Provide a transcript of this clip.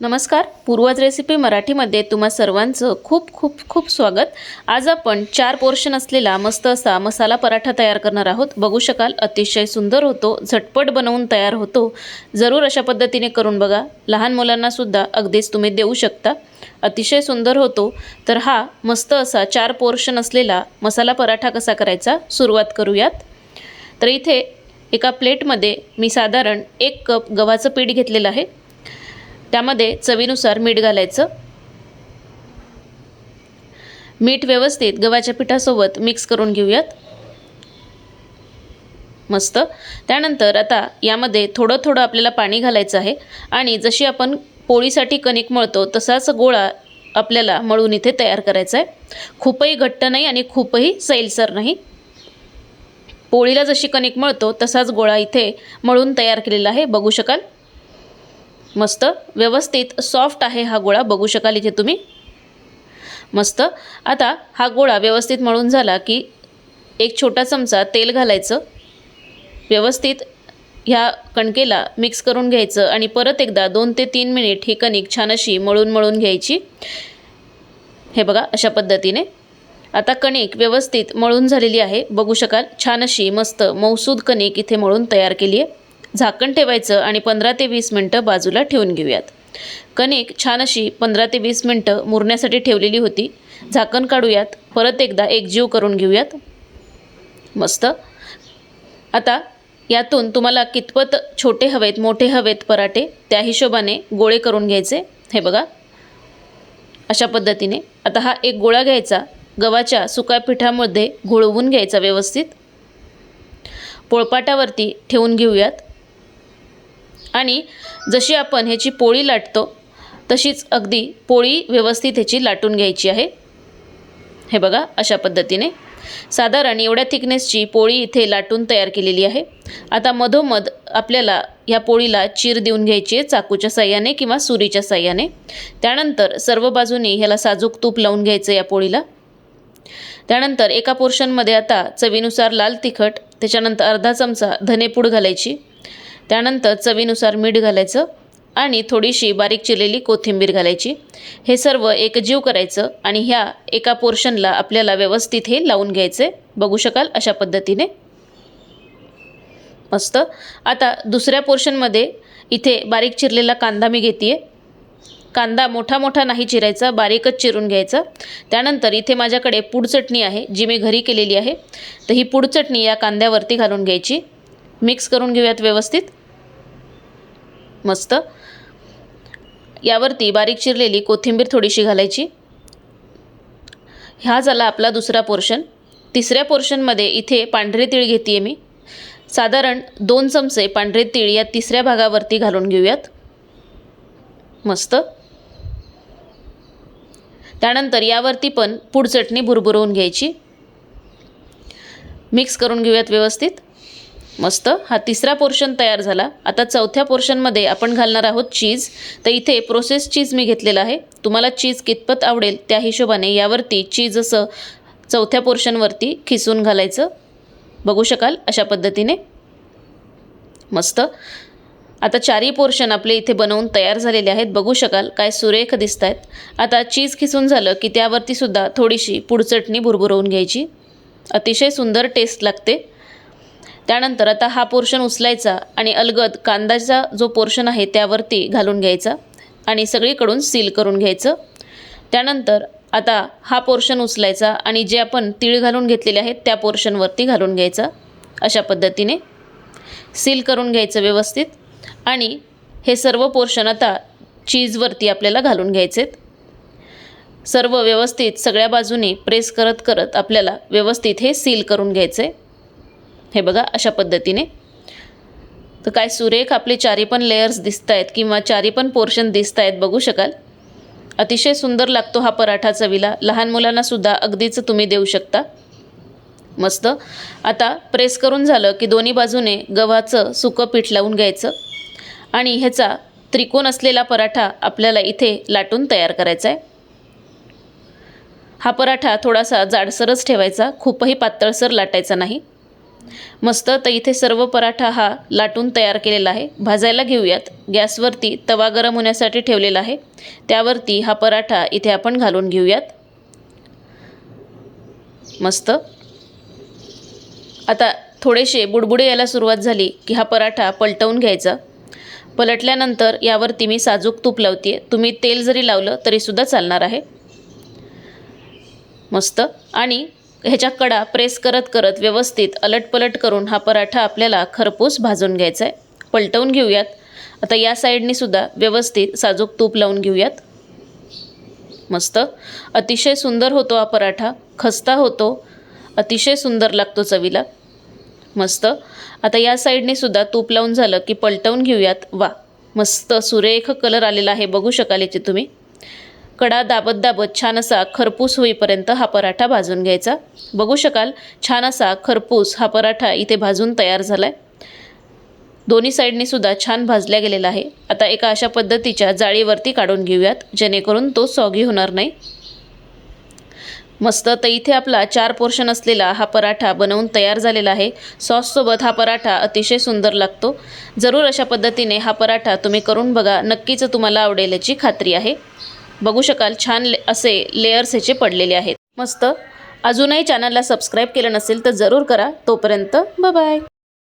नमस्कार पूर्वज रेसिपी मराठीमध्ये तुम्हा सर्वांचं खूप खूप खूप स्वागत. आज आपण चार पोर्शन असलेला मस्त असा मसाला पराठा तयार करणार आहोत. बघू शकाल अतिशय सुंदर होतो झटपट बनवून तयार होतो. जरूर अशा पद्धतीने करून बघा. लहान मुलांनासुद्धा अगदीच तुम्ही देऊ शकता. अतिशय सुंदर होतो. तर हा मस्त असा चार पोर्शन असलेला मसाला पराठा कसा करायचा सुरुवात करूयात. तर इथे एका प्लेटमध्ये मी साधारण एक कप गव्हाचं पीठ घेतलेलं आहे. त्यामध्ये चवीनुसार मीठ घालायचं. मीठ व्यवस्थित गव्हाच्या पिठासोबत मिक्स करून घेऊयात. मस्त. त्यानंतर आता यामध्ये थोडं थोडं आपल्याला पाणी घालायचं आहे. आणि जशी आपण पोळीसाठी कणिक मळतो तसाच गोळा आपल्याला मळून इथे तयार करायचा आहे. खूपही घट्ट नाही आणि खूपही सैलसर नाही. पोळीला जशी कणिक मळतो तसाच गोळा इथे मळून तयार केलेला आहे. बघू शकाल. मस्त व्यवस्थित सॉफ्ट आहे हा गोळा. बघू शकाल इथे तुम्ही. मस्त. आता हा गोळा व्यवस्थित मळून झाला की एक छोटा चमचा तेल घालायचं. व्यवस्थित ह्या कणकेला मिक्स करून घ्यायचं आणि परत एकदा दोन ते तीन मिनिट ही कणिक छान अशी मळून मळून घ्यायची. हे बघा अशा पद्धतीने. आता कणिक व्यवस्थित मळून झालेली आहे. बघू शकाल छान अशी मस्त मौसूद कणिक इथे मळून तयार केली आहे. झाकण ठेवायचं आणि पंधरा ते वीस मिनटं बाजूला ठेवून घेऊयात. कणिक छान अशी पंधरा ते वीस मिनटं मुरण्यासाठी ठेवलेली होती. झाकण काढूयात. परत एकदा एकजीव करून घेऊयात. मस्त. आता यातून तुम्हाला कितपत छोटे हवेत मोठे हवेत पराठे त्या हिशोबाने गोळे करून घ्यायचे. हे बघा. अशा पद्धतीने. आता हा एक गोळा घ्यायचा. गव्हाच्या सुक्या पिठामध्ये घोळवून घ्यायचा व्यवस्थित. पोळपाटावरती ठेवून घेऊयात. आणि जशी आपण ह्याची पोळी लाटतो तशीच अगदी पोळी व्यवस्थित ह्याची लाटून घ्यायची आहे. हे बघा अशा पद्धतीने. साधारण एवढ्या थिकनेसची पोळी इथे लाटून तयार केलेली आहे. आता मधोमध आपल्याला ह्या पोळीला चीर देऊन घ्यायची आहे चाकूच्या साह्याने किंवा सुरीच्या साह्याने. त्यानंतर सर्व बाजूनी ह्याला साजूक तूप लावून घ्यायचं या पोळीला. त्यानंतर एका पोर्शनमध्ये आता चवीनुसार लाल तिखट त्याच्यानंतर अर्धा चमचा धनेपूड घालायची. त्यानंतर चवीनुसार मीठ घालायचं आणि थोडीशी बारीक चिरलेली कोथिंबीर घालायची. हे सर्व एकजीव करायचं आणि ह्या एका पोर्शनला आपल्याला व्यवस्थित हे लावून घ्यायचे. बघू शकाल अशा पद्धतीने. मस्त. आता दुसऱ्या पोर्शनमध्ये इथे बारीक चिरलेला कांदा मी घेते कांदा मोठा मोठा नाही चिरायचा बारीकच चिरून घ्यायचा. त्यानंतर इथे माझ्याकडे पूड चटणी आहे जी मी घरी केलेली आहे. तर ही पूड चटणी या कांद्यावरती घालून घ्यायची. मिक्स करून घेऊयात व्यवस्थित. मस्त. यावरती बारीक चिरलेली कोथिंबीर थोडीशी घालायची. हा झाला आपला दुसरा पोर्शन. तिसऱ्या पोर्शनमध्ये इथे पांढरे तीळ घेते आहे मी. साधारण दोन चमचे पांढरे तीळ या तिसऱ्या भागावरती घालून घेऊयात. मस्त. त्यानंतर यावरती पण पूड चटणी भुरभुरवून घ्यायची. मिक्स करून घेऊयात व्यवस्थित. मस्त. हा तिसरा पोर्शन तयार झाला. आता चौथ्या पोर्शनमध्ये आपण घालणार आहोत चीज तर इथे प्रोसेस चीज मी घेतलेला आहे. तुम्हाला चीज कितपत आवडेल त्या हिशोबाने यावरती चीज असं चौथ्या पोर्शनवरती खिसून घालायचं. बघू शकाल अशा पद्धतीने. मस्त. आता चारही पोर्शन आपले इथे बनवून तयार झालेले आहेत. बघू शकाल काय सुरेख दिसत आहेत आता चीज खिसून झालं की त्यावरती सुद्धा थोडीशी पुडचटणी भुरभुरवून घ्यायची. अतिशय सुंदर टेस्ट लागते. त्यानंतर आता हा पोर्शन उचलायचा आणि अलगद कांद्याचा जो पोर्शन आहे त्यावरती घालून घ्यायचा आणि सगळीकडून सील करून घ्यायचं. त्यानंतर आता हा पोर्शन उचलायचा आणि जे आपण तीळ घालून घेतलेले आहेत त्या पोर्शनवरती घालून घ्यायचा. अशा पद्धतीने सील करून घ्यायचं व्यवस्थित आणि हे सर्व पोर्शन आता चीजवरती आपल्याला घालून घ्यायचेत सर्व व्यवस्थित सगळ्या बाजूने प्रेस करत करत आपल्याला व्यवस्थित हे सील करून घ्यायचं. आहे हे बघा अशा पद्धतीने. तर काय सुरेख आपले चारी पण लेयर्स दिसत आहेत किंवा चारी पण पोर्शन दिसत आहेत बघू शकाल. अतिशय सुंदर लागतो हा पराठा चवीला. लहान मुलांनासुद्धा अगदीच तुम्ही देऊ शकता. मस्त. आता प्रेस करून झालं की दोन्ही बाजूने गव्हाचं सुकं पीठ लावून घ्यायचं. आणि ह्याचा त्रिकोण असलेला पराठा आपल्याला इथे लाटून तयार करायचा आहे. हा पराठा थोडासा जाडसरच ठेवायचा. खूपही पातळसर लाटायचा नाही. मस्त तर इथे सर्व पराठा हा लाटून तयार केलेला आहे. भाजायला घेऊयात. गॅसवरती तवा गरम होण्यासाठी ठेवलेला आहे. त्यावरती हा पराठा इथे आपण घालून घेऊयात. मस्त. आता थोडेसे बुडबुडे यायला सुरुवात झाली की हा पराठा पलटवून घ्यायचा. पलटल्यानंतर यावरती मी साजूक तूप लावते तुम्ही तेल जरी लावलं तरीसुद्धा चालणार आहे. मस्त. आणि ह्याच्या कडा प्रेस करत करत व्यवस्थित अलटपलट करून हा पराठा आपल्याला खरपूस भाजून घ्यायचा आहे पलटवून घेऊयात. आता या साईडनी सुद्धा व्यवस्थित साजूक तूप लावून घेऊयात. मस्त. अतिशय सुंदर होतो हा पराठा. खस्ता होतो. अतिशय सुंदर लागतो चवीला. मस्त. आता या साईडने सुद्धा तूप लावून झालं की पलटवून घेऊयात. वा मस्त सुरेख कलर आलेला आहे. बघू शकाल याचे तुम्ही. कडा दाबत दाबत छान असा खरपूस होईपर्यंत हा पराठा भाजून घ्यायचा. बघू शकाल छान असा खरपूस हा पराठा इथे भाजून तयार झाला आहे दोन्ही साईडने सुद्धा छान भाजल्या गेलेला आहे. आता एका अशा पद्धतीच्या जाळीवरती काढून घेऊयात जेणेकरून तो सॉगी होणार नाही. मस्त तर इथे आपला चार पोर्शन असलेला हा पराठा बनवून तयार झालेला आहे. सॉससोबत हा पराठा अतिशय सुंदर लागतो. जरूर अशा पद्धतीने हा पराठा तुम्ही करून बघा. नक्कीच तुम्हाला आवडेल याची खात्री आहे. बघू शकाल छान ले असे लेयर्स ह्याचे पडलेले आहेत. मस्त. अजूनही चॅनलला सबस्क्राईब केलं नसेल तर जरूर करा. तोपर्यंत बाय